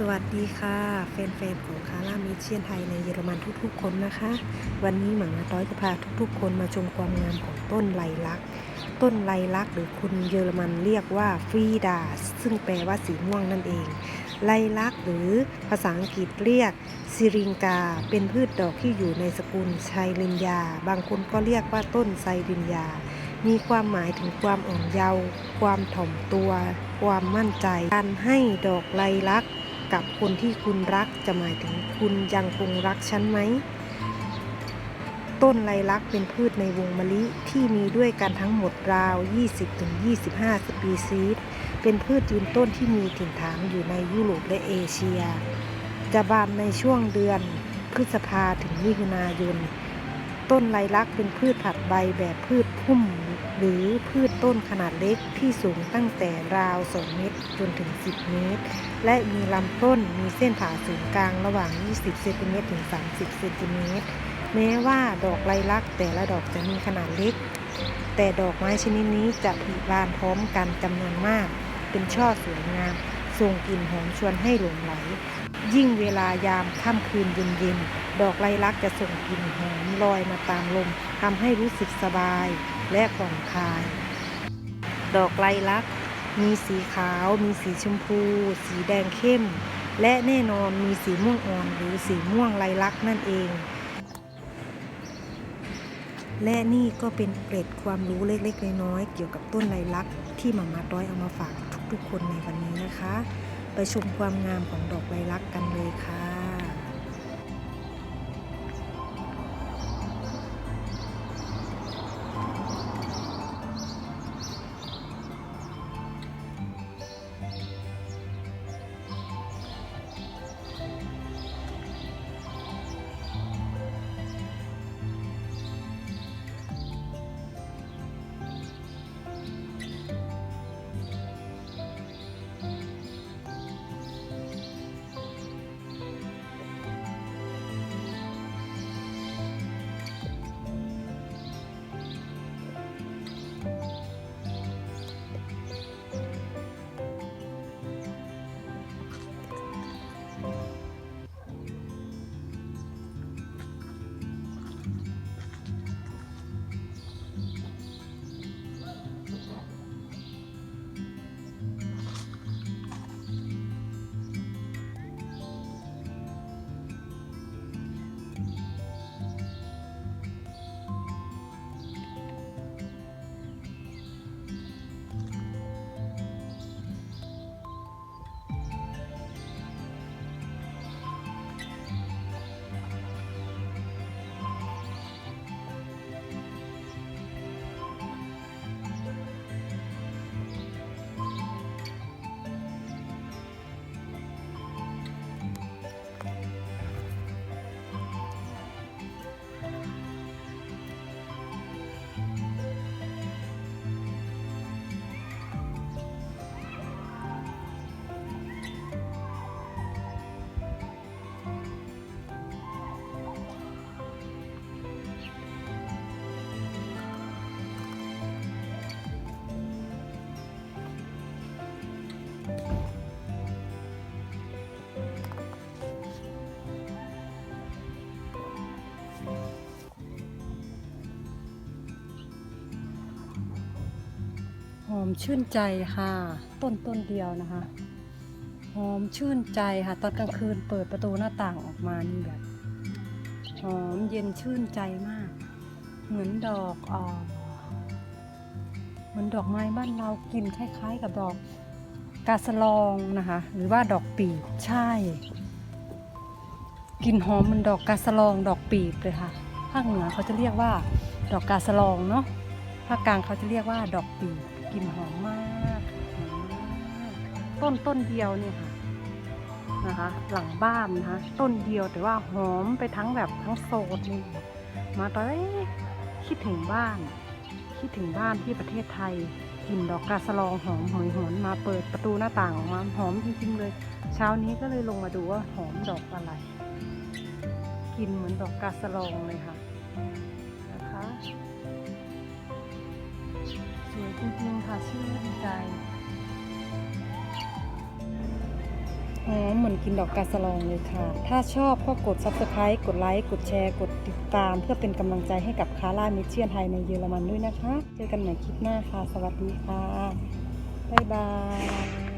สวัสดีค่ะแฟนๆของคาร่ามิเชียนไทยในเยอรมันทุกๆ คนนะคะ วันนี้หมาน้อยจะพาทุกๆ คนมาชมความงามของต้นไลลักต้นไลลักหรือคนเยอรมันเรียกว่าฟรีดาซึ่งแปลว่าสีม่วงนั่นเอง ไลลักหรือภาษาอังกฤษเรียกซิริงกา เป็นพืชดอกที่อยู่ในสกุลไซรินยา บางคนก็เรียกว่าต้นไซรินยา มีความหมายถึงความอ่อนเยาว์ความถ่อมตัว ความมั่นใจ การให้ดอกไลลัก กับคนที่คุณรักจะหมายถึงคุณยังคงรักฉันไหม ต้นไลลักเป็นพืชในวงมะลิที่มีด้วยกันทั้งหมดราว 20-25 สปีซีสเป็นพืชยืนต้นที่มีถิ่นฐานอยู่ในยุโรปและเอเชีย จะบานในช่วงเดือนพฤษภาถึงมิถุนายน ต้นไลลักเป็นพืชผัดใบแบบพืชพุ่ม หรือพืชต้นขนาดเล็กที่สูงตั้งแต่ราว 2 เมตร จนถึง 10 เมตร และมีลำต้นมีเส้นผ่าศูนย์กลางระหว่าง 20 เซนติเมตรถึง 30 เซนติเมตร แม้ว่าดอกไลลักแต่ละดอกจะมีขนาดเล็ก แต่ดอกไม้ชนิดนี้จะผลิบานพร้อมกันจำนวนมาก เป็นช่อสวยงาม ส่งกลิ่นหอมชวนให้หลงไหล ยิ่งเวลายามค่ำคืนเย็นๆ ดอกไลลักจะส่งกลิ่นหอมลอยมาตามลมทำให้รู้สึกสบายและผ่อนคลาย ดอกไลลักมีสีขาว มีสีชมพู สีแดงเข้ม และแน่นอนมีสีม่วงอ่อนหรือสีม่วงไลลักนั่นเองและนี่ก็เป็นเกร็ดความรู้เล็กๆ น้อยๆ เกี่ยวกับต้นไลลักที่หมามาต้อยเอามาฝาก ทุกๆ คนในวันนี้นะคะ ไปชมความงามของดอกไลลักกันเลยค่ะ อมชื่นใจค่ะ ต้นต้นเดียวนะคะ หอมชื่นใจค่ะ ตอนกลางคืนเปิดประตูหน้าต่างออกมานี่แบบหอมเย็นชื่นใจมาก เหมือนดอกเออเหมือนดอกไม้บ้านเรากินคล้ายๆ กับดอกกาสลองนะคะ หรือว่าดอกปีบใช่กลิ่นหอมเหมันดอกกาสลองดอกปีบเลยค่ะ ภาคเหนือเขาจะเรียกว่า ดอกกาสลองเนาะภาคกลางเขาจะเรียกว่าดอกปีบ กลิ่นหอมมากหอมมากต้นต้นเดียวเนี่ยค่ะนะคะ หลังบ้านนะคะต้นเดียวแต่ว่าหอมไปทั้งแบบทั้งโซนเลยมาตอนแรกคิดถึงบ้าน คิดถึงบ้านที่ประเทศไทยกลิ่นดอกกาสลองหอมหอยหวนมาเปิดประตูหน้าต่างออกมาหอมจริงๆเลย เช้านี้ก็เลยลงมาดูว่าหอมดอกอะไรกลิ่นเหมือนดอกกาสลองเลยค่ะนะคะสวยจริงๆ ชื่นใจหอเหมือนกินดอกกาสลองเลยค่ะ ถ้าชอบก็กด subscribe กดไลค์กดแชร์ กดติดตาม เพื่อเป็นกำลังใจให้กับคาร่ามิเชียนไทยในเยอรมันด้วยนะคะ เจอกันใหม่คลิปหน้าค่ะ สวัสดีค่ะ บ๊ายบาย